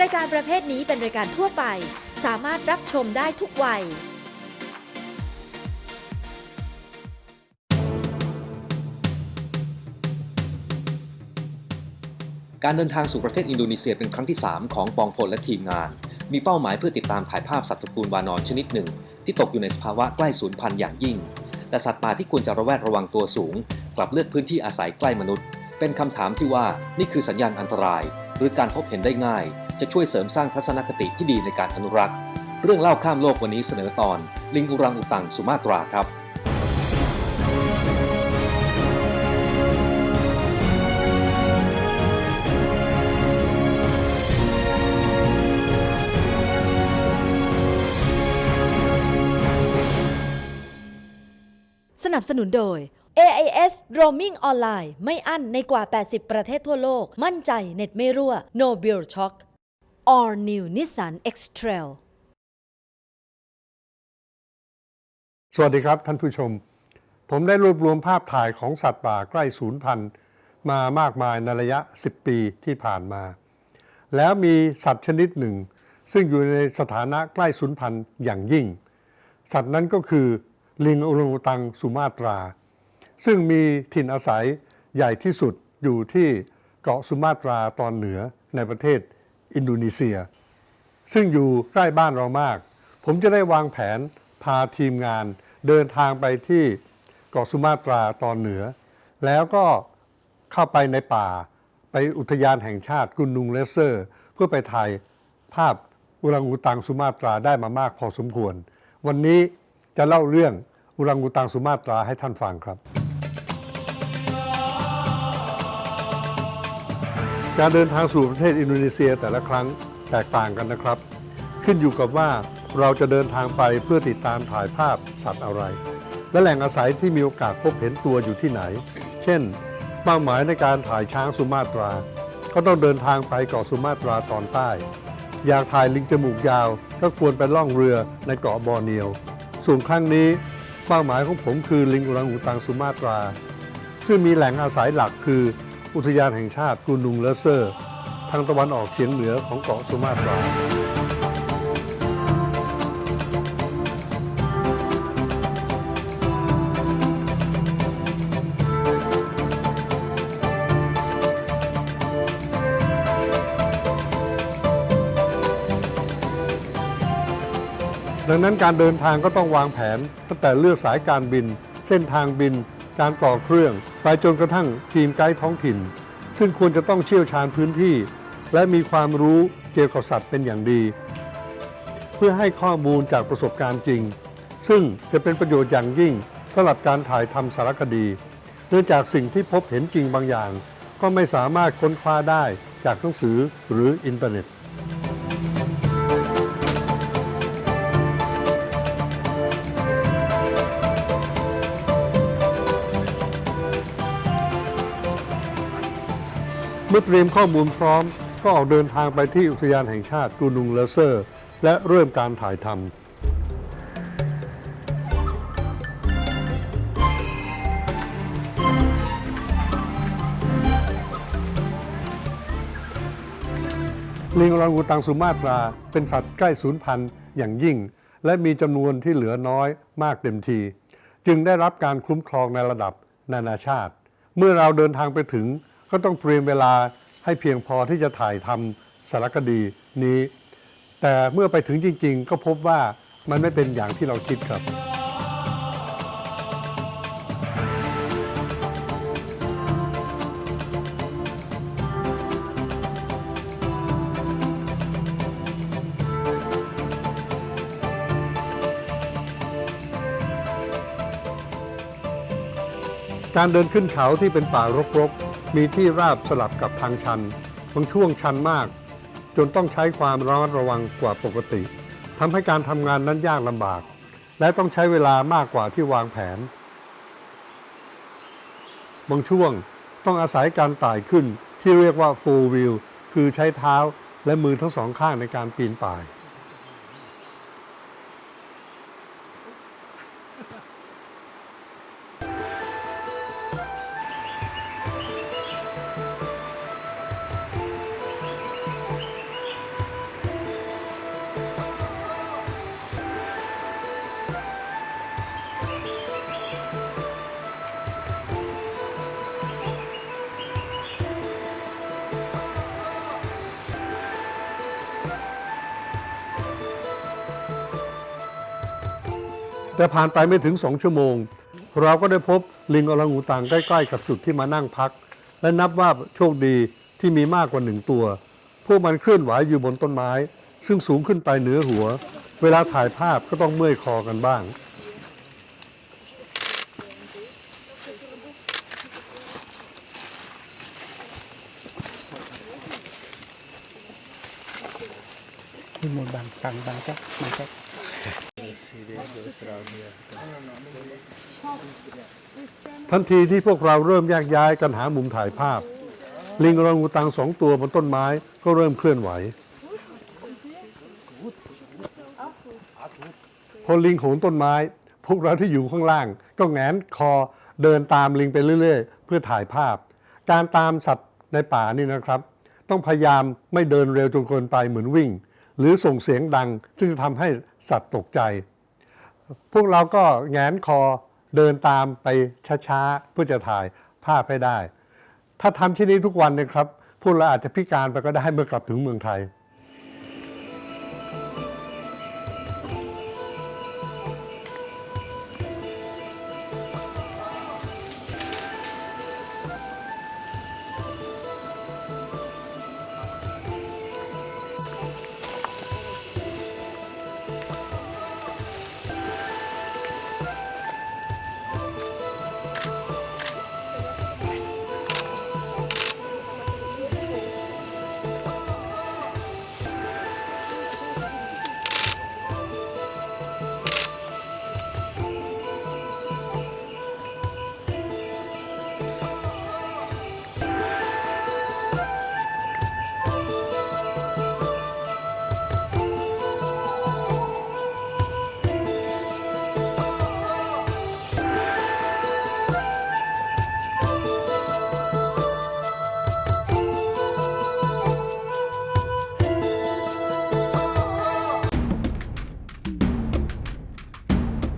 รายการประเภทนี้เป็นรายการทั่วไป สามารถรับชมได้ทุกวัย การเดินทางสู่ประเทศอินโดนีเซียเป็นครั้งที่ 3 ของปองพลและทีมงาน มีเป้าหมายเพื่อติดตามถ่ายภาพสัตว์ตระกูลวานอนชนิดหนึ่ง ที่ตกอยู่ในสภาวะใกล้สูญพันธุ์อย่างยิ่ง แต่สัตว์ป่าที่ควรจะระแวดระวังตัวสูง กลับเลือกพื้นที่อาศัยใกล้มนุษย์ เป็นคำถามที่ว่านี่คือสัญญาณอันตราย หรือการพบเห็นได้ง่าย จะช่วยเสริมสร้างทัศนคติที่ดีในการอนุรักษ์ เรื่องเล่าข้ามโลกวันนี้เสนอตอน ลิงอุรังอุตังสุมาตราครับสนับสนุนโดย AIS Roaming ออนไลน์ไม่อั้นในกว่า 80 ประเทศทั่วโลก มั่นใจเน็ตไม่รั่ว No Bill Shock All New Nissan X-Trail สวัสดีครับท่านผู้ชม ผมได้รวบรวมภาพถ่ายของสัตว์ป่าใกล้สูญพันธุ์มามากมายในระยะ 10 ปีที่ผ่านมา แล้วมีสัตว์ชนิดหนึ่ง ซึ่งอยู่ในสถานะใกล้สูญพันธุ์อย่างยิ่ง สัตว์นั้นก็คือลิงโอรังอุตังสุมาตรา ซึ่งมีถิ่นอาศัยใหญ่ที่สุดอยู่ที่เกาะสุมาตราตอนเหนือในประเทศ อินโดนีเซีย ซึ่งอยู่ใกล้บ้านเรามาก ผมจะได้วางแผนพาทีมงาน เดินทางไปที่เกาะสุมาตราตอนเหนือ แล้วก็เข้าไปในป่า ไปอุทยานแห่งชาติกุนนุงเลเซอร์ เพื่อไปถ่ายภาพอุรังอุตังสุมาตราได้มามากพอสมควร วันนี้จะเล่าเรื่องอุรังอุตังสุมาตราให้ท่านฟังครับ การเดินทางสู่ประเทศอินโดนีเซียแต่ละครั้งแตกต่างกันนะครับ ขึ้นอยู่กับว่าเราจะเดินทางไปเพื่อติดตามถ่ายภาพสัตว์อะไร และแหล่งอาศัยที่มีโอกาสพบเห็นตัวอยู่ที่ไหน เช่น เป้าหมายในการถ่ายช้างสุมาตรา ก็ต้องเดินทางไปเกาะสุมาตราตอนใต้ อยากถ่ายลิงจมูกยาว ก็ควรไปล่องเรือในเกาะบอร์เนียว ส่วนครั้งนี้ เป้าหมายของผมคือลิงอุรังอุตังสุมาตรา ซึ่งมีแหล่งอาศัยหลักคือ อุทยานแห่งชาติกูนุงเลเซอร์ ทางตะวันออกเฉียงเหนือของเกาะสุมาตราดังนั้นการเดินทางก็ต้องวางแผนตั้งแต่เลือกสายการบิน เส้นทางบิน การต่อเครื่อง ไปจนกระทั่งทีมไกด์ท้องถิ่น ซึ่งควรจะต้องเชี่ยวชาญพื้นที่ และมีความรู้เกี่ยวกับสัตว์เป็นอย่างดี เพื่อให้ข้อมูลจากประสบการณ์จริง ซึ่งจะเป็นประโยชน์อย่างยิ่งสำหรับการถ่ายทำสารคดี เนื่องจากสิ่งที่พบเห็นจริงบางอย่าง ก็ไม่สามารถค้นคว้าได้จากหนังสือหรืออินเทอร์เน็ต เมื่อเตรียมข้อมูลพร้อม ก็ออกเดินทางไปที่อุทยานแห่งชาติกูนุงเลเซอร์ และเริ่มการถ่ายทำลิงอรังอูตังสุมาตรา เป็นสัตว์ใกล้สูญพันธุ์อย่างยิ่ง และมีจำนวนที่เหลือน้อยมากเต็มที จึงได้รับการคุ้มครองในระดับนานาชาติ เมื่อเราเดินทางไปถึง ก็ต้องเตรียมเวลาให้เพียงพอที่จะถ่ายทำสารคดีนี้ แต่เมื่อไปถึงจริง ๆ ก็พบว่ามันไม่เป็นอย่างที่เราคิดครับการเดินขึ้นเขาที่เป็นป่ารกๆ มีที่ราบสลับกับทางชันบางช่วงชันมาก จนต้องใช้ความระมัดระวังกว่าปกติทำให้การทำงานนั้นยากลำบาก และต้องใช้เวลามากกว่าที่วางแผน บางช่วงต้องอาศัยการไต่ขึ้นที่เรียกว่า full wheel คือใช้เท้าและมือทั้งสองข้างในการปีนป่าย แต่ผ่านไปไม่ถึงสองชั่วโมง เราก็ได้พบลิงออรังอูตังใกล้ๆ กับจุดที่มานั่งพัก และนับว่าโชคดีที่มีมากกว่าหนึ่งตัว พวกมันเคลื่อนไหวอยู่บนต้นไม้ ซึ่งสูงขึ้นไปเหนือหัว เวลาถ่ายภาพก็ต้องเมื่อยคอกันบ้าง Ini mau bang, bang, bang, cak, bang, cak. ทันทีที่พวกเราเริ่มแยกย้ายกันหามุมถ่ายภาพ ลิงออรังอูตังสองตัวบนต้นไม้ก็เริ่มเคลื่อนไหว พอลิงโหนต้นไม้ พวกเราที่อยู่ข้างล่าง ก็แงนคอเดินตามลิงไปเรื่อย ๆ เพื่อถ่ายภาพ การตามสัตว์ในป่านี่นะครับ ต้องพยายามไม่เดินเร็วจนเกินไปเหมือนวิ่ง หรือส่งเสียงดัง ซึ่งจะทำให้สัตว์ตกใจ พวกเราก็แงนคอเดินตามไปช้าๆเพื่อจะถ่ายภาพให้ได้ ถ้าทำเช่นนี้ทุกวันเนะครับ พวกเราอาจจะพิการไปก็ได้เมื่อกลับถึงเมืองไทย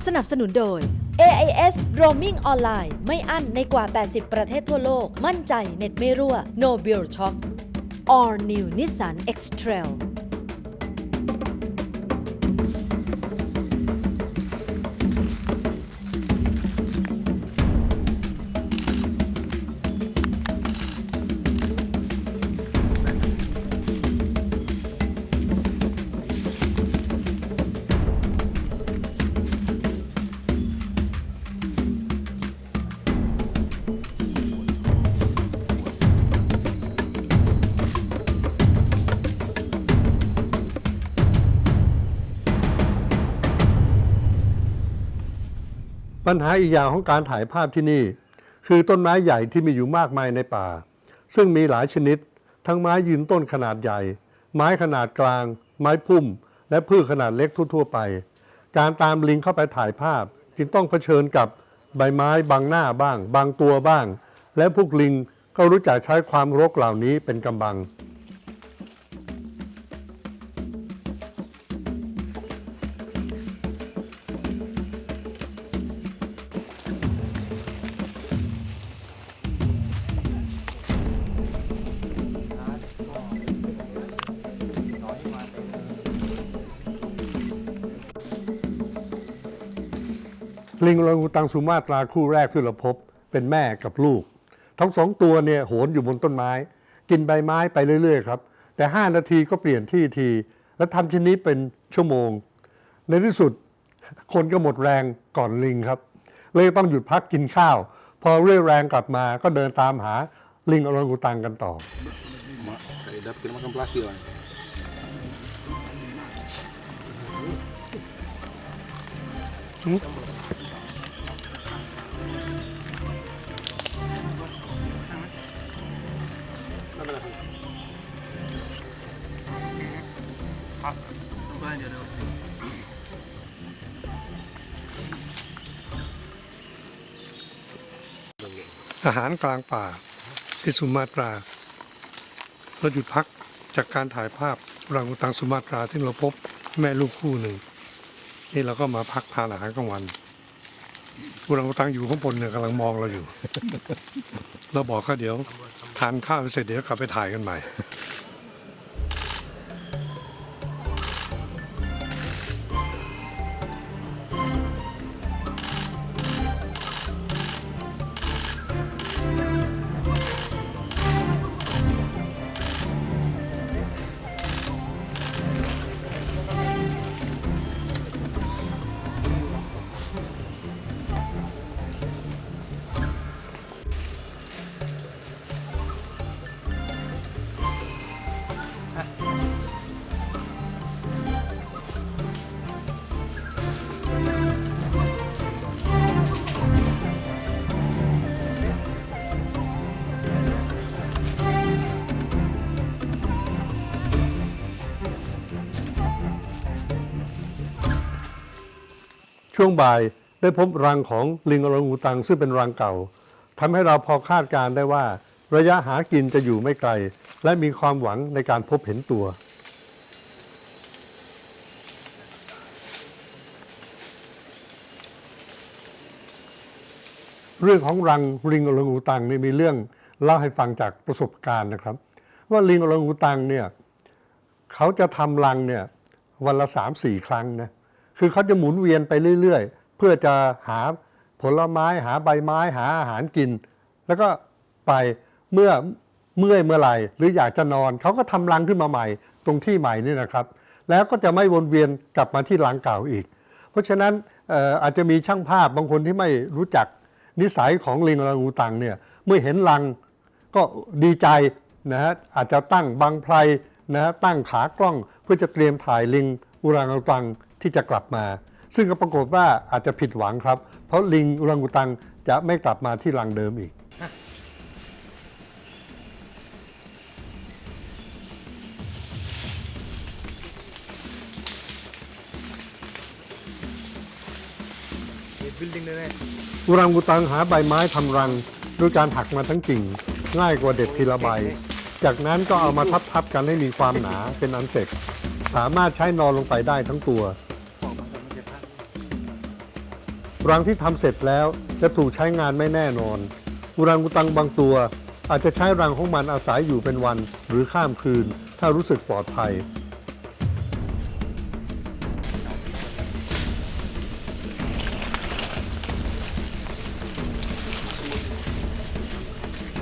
สนับสนุนโดย AIS Roaming Online ไม่อั้นในกว่า 80 ประเทศทั่วโลก มั่นใจเน็ตไม่รั่ว No Bill Shock All New Nissan X-Trail ปัญหาอีกอย่างของการถ่ายภาพที่นี่ คือต้นไม้ใหญ่ที่มีอยู่มากมายในป่า ซึ่งมีหลายชนิด ทั้งไม้ยืนต้นขนาดใหญ่ ไม้ขนาดกลาง ไม้พุ่ม และพืชขนาดเล็กทั่ว ๆ ไป การตามลิงเข้าไปถ่ายภาพ จึงต้องเผชิญกับใบไม้บางหน้าบ้าง บางตัวบ้าง และพวกลิงก็รู้จักใช้ความรกเหล่านี้เป็นกำบัง ลิงอรังอุตังสุมาตราคู่แรกที่เราพบเป็นแม่กับลูก ทั้งสองตัวเนี่ยโหนอยู่บนต้นไม้ กินใบไม้ไปเรื่อยๆครับ แต่ 5 นาทีก็เปลี่ยนที่ที แล้วทำเช่นนี้เป็นชั่วโมง ในที่สุดคนก็หมดแรงก่อนลิงครับ เลยต้องหยุดพักกินข้าว พอเรี่ยแรงกลับมาก็เดินตามหาลิงอรังอุตังกันต่อ Kayak ทหารกลางป่าที่สุมาตราเราหยุดพักจากการถ่ายภาพรังอุตังสุมาตราที่เราพบแม่ลูกคู่หนึ่งนี่เราก็มาพักทานอาหารกลางวันรังอุตังอยู่ข้างบนเนี่ยกำลังมองเราอยู่ เราบอกเขาเดี๋ยวทานข้าวเสร็จเดี๋ยวกลับไปถ่ายกันใหม่ ช่วงบ่ายได้พบรังของลิงอรังอูตังซึ่งเป็นรังเก่าทำให้เราพอคาดการได้ว่า ระยะหากินจะอยู่ไม่ไกล และมีความหวังในการพบเห็นตัว เรื่องของรังลิงอรังอูตังนี่มีเรื่องเล่าให้ฟังจากประสบการณ์นะครับ ว่าลิงอรังอูตังเนี่ยเขาจะทำรังเนี่ยวันละสามสี่ครั้งนะ คือเขาจะหมุนเวียนไปเรื่อยๆ เพื่อจะหาผลไม้หาใบไม้หาอาหารกิน แล้วก็ไปเมื่อเมื่อยเมื่อไหร่ หรืออยากจะนอนเขาก็ทำรังขึ้นมาใหม่ ตรงที่ใหม่นี่นะครับ แล้วก็จะไม่วนเวียนกลับมาที่รังเก่าอีก เพราะฉะนั้นอาจจะมีช่างภาพบางคนที่ไม่รู้จักนิสัยของลิงอรังอูตังเนี่ยเมื่อเห็นรังก็ดีใจนะฮะอาจจะตั้งบังไพรนะฮะตั้งขากล้องเพื่อจะเตรียมถ่ายลิงอุรังอูตัง ที่จะกลับมา ซึ่งก็ปรากฏว่าอาจจะผิดหวังครับ เพราะลิงอุรังอูตังจะไม่กลับมาที่รังเดิมอีกอุรังอุตังหาใบไม้ทำรังด้วยการหักมาทั้งกิ่ง ง่ายกว่าเด็ดทีละใบ จากนั้นก็เอามาทับๆกันให้มีความหนาเป็นอันเสร็จ สามารถใช้นอนลงไปได้ทั้งตัว รังที่ทำเสร็จแล้วจะถูกใช้งานไม่แน่นอนอุรังอุตังบางตัว อาจจะใช้รังของมันอาศัยอยู่เป็นวันหรือข้ามคืน ถ้ารู้สึกปลอดภัย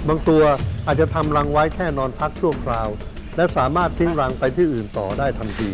บางตัวอาจจะทำรังไว้แค่นอนพักชั่วคราว และสามารถทิ้งรังไปที่อื่นต่อได้ทันที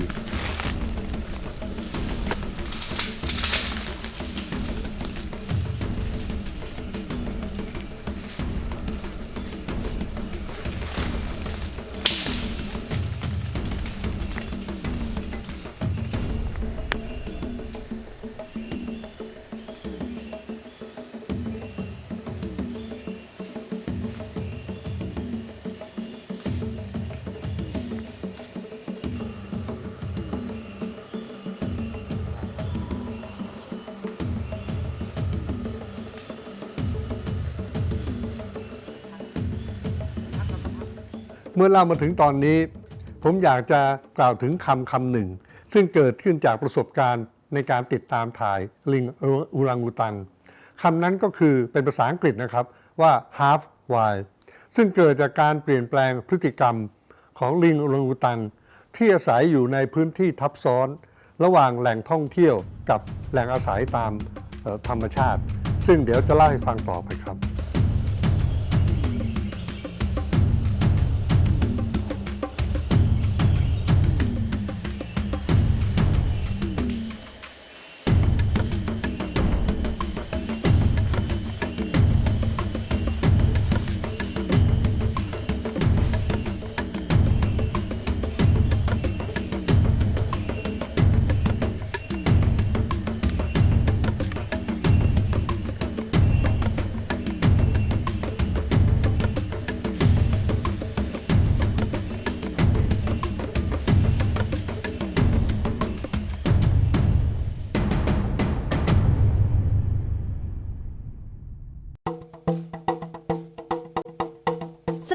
มื่อเล่ามาถึงตอนนี้ ผมอยากจะกล่าวถึงคำคำหนึ่ง ซึ่งเกิดขึ้นจากประสบการณ์ในการติดตามถ่ายลิงอูรังอูตังคำนั้นก็คือเป็นภาษาอังกฤษนะครับว่า half wild ซึ่งเกิดจากการเปลี่ยนแปลงพฤติกรรมของลิงอูรังอูตัง ที่อาศัยอยู่ในพื้นที่ทับซ้อน ระหว่างแหล่งท่องเที่ยวกับแหล่งอาศัยตามธรรมชาติ ซึ่งเดี๋ยวจะเล่าให้ฟังต่อไปครับ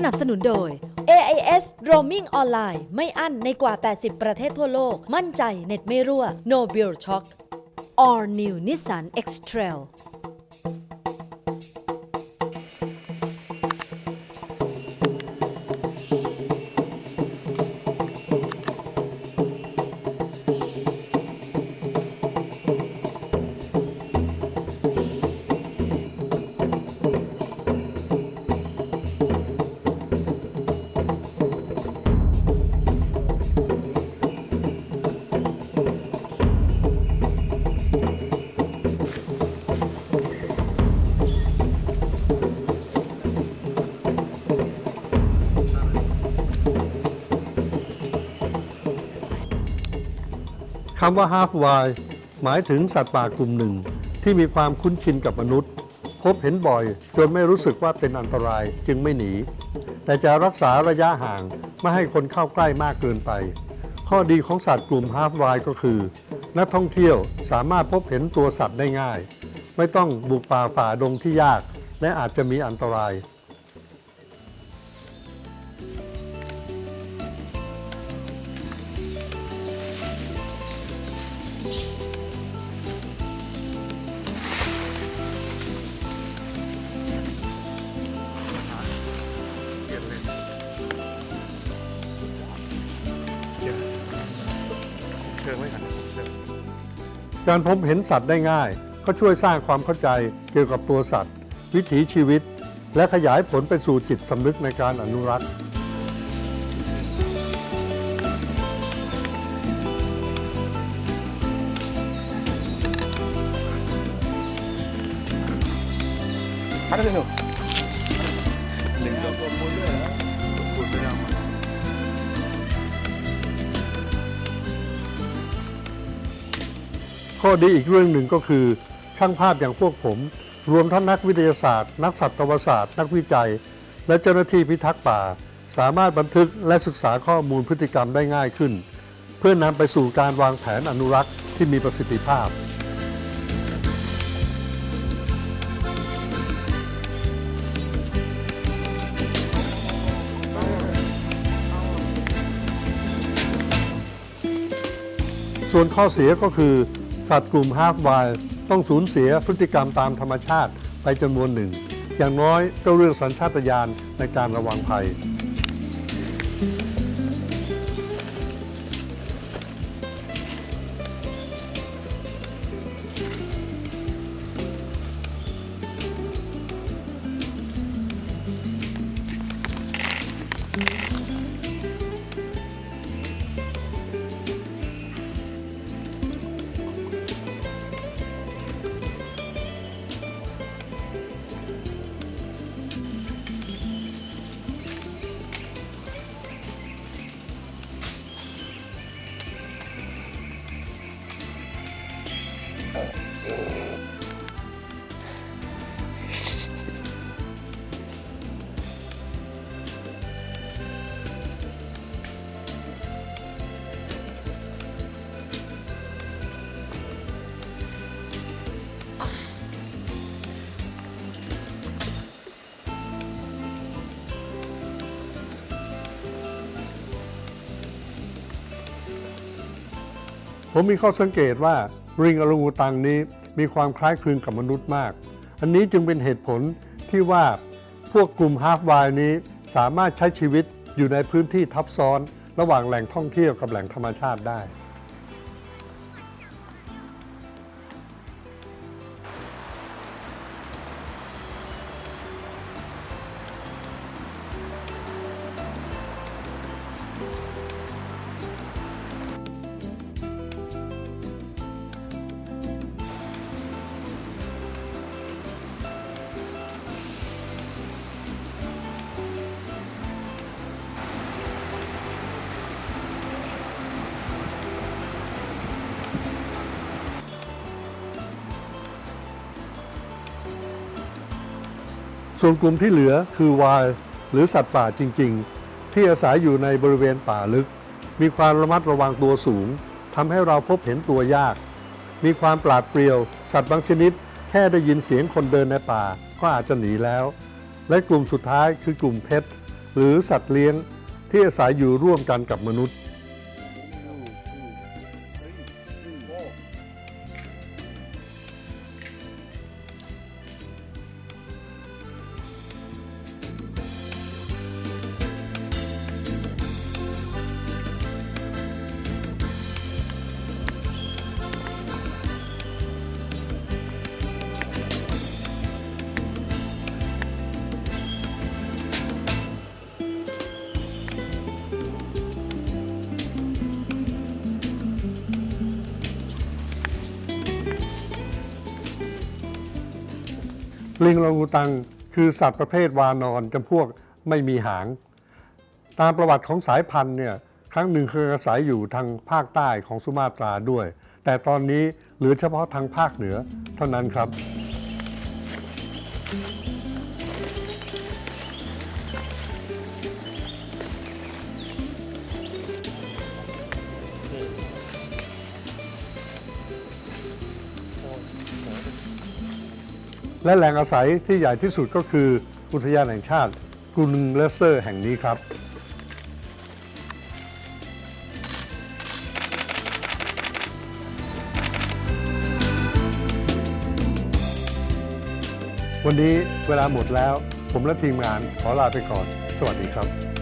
นับสนุนโดย AIS Roaming ออนไลน์ไม่อั้นในกว่า 80 ประเทศทั่วโลก มั่นใจเน็ตไม่รั่ว No Bill Shock All New Nissan X-Trail คำว่า half wild หมายถึงสัตว์ป่ากลุ่มหนึ่ง ที่มีความคุ้นชินกับมนุษย์ พบเห็นบ่อย จนไม่รู้สึกว่าเป็นอันตรายจึงไม่หนี แต่จะรักษาระยะห่างไม่ให้คนเข้าใกล้มากเกินไป ข้อดีของสัตว์กลุ่ม half wild ก็คือ นักท่องเที่ยวสามารถพบเห็นตัวสัตว์ได้ง่าย ไม่ต้องบุกป่าฝ่าดงที่ยาก และอาจจะมีอันตราย การพบเห็นสัตว์ได้ง่ายก็ช่วยสร้างความเข้าใจเกี่ยวกับตัวสัตว์ วิถีชีวิต และขยายผลไปสู่จิตสำนึกในการอนุรักษ์ Ada tu. ข้อดีอีกเรื่องหนึ่งก็คือ ช่างภาพอย่างพวกผม รวมทั้งนักวิทยาศาสตร์ นักสัตวศาสตร์ นักวิจัย และเจ้าหน้าที่พิทักษ์ป่า สามารถบันทึกและศึกษาข้อมูลพฤติกรรมได้ง่ายขึ้น เพื่อนำไปสู่การวางแผนอนุรักษ์ที่มีประสิทธิภาพส่วนข้อเสียก็คือ สัตว์กลุ่มฮาฟไวล์ต้องสูญเสียพฤติกรรมตามธรรมชาติไปจำนวนหนึ่ง อย่างน้อยก็เรื่องสัญชาตญาณในการระวังภัย ผมมีข้อสังเกตว่าริงอรุงูตังนี้มีความคล้ายคลึงกับมนุษย์มาก อันนี้จึงเป็นเหตุผลที่ว่าพวกกลุ่มฮาร์ฟไวายนี้สามารถใช้ชีวิตอยู่ในพื้นที่ทับซ้อน ระหว่างแหล่งท่องเที่ยวกับแหล่งธรรมชาติได้ ส่วนกลุ่มที่เหลือคือวายหรือสัตว์ป่าจริง ๆ ที่อาศัยอยู่ในบริเวณป่าลึก มีความระมัดระวังตัวสูงทำให้เราพบเห็นตัวยาก มีความปราดเปรียว สัตว์บางชนิด แค่ได้ยินเสียงคนเดินในป่าก็อาจจะหนีแล้ว และกลุ่มสุดท้ายคือกลุ่มเพชรหรือสัตว์เลี้ยงที่อาศัยอยู่ร่วมกันกับมนุษย์ ลิงโอรางูตังคือสัตว์ประเภทวานอนจำพวกไม่มีหาง ตามประวัติของสายพันธุ์เนี่ยครั้งหนึ่งเคยอาศัยอยู่ทางภาคใต้ของสุมาตราด้วย แต่ตอนนี้เหลือเฉพาะทางภาคเหนือเท่านั้นครับ และแหล่งอาศัยที่ใหญ่ที่สุดก็คืออุทยานแห่งชาติกรุนเลเซอร์แห่งนี้ครับ วันนี้เวลาหมดแล้ว ผมและทีมงานขอลาไปก่อน สวัสดีครับ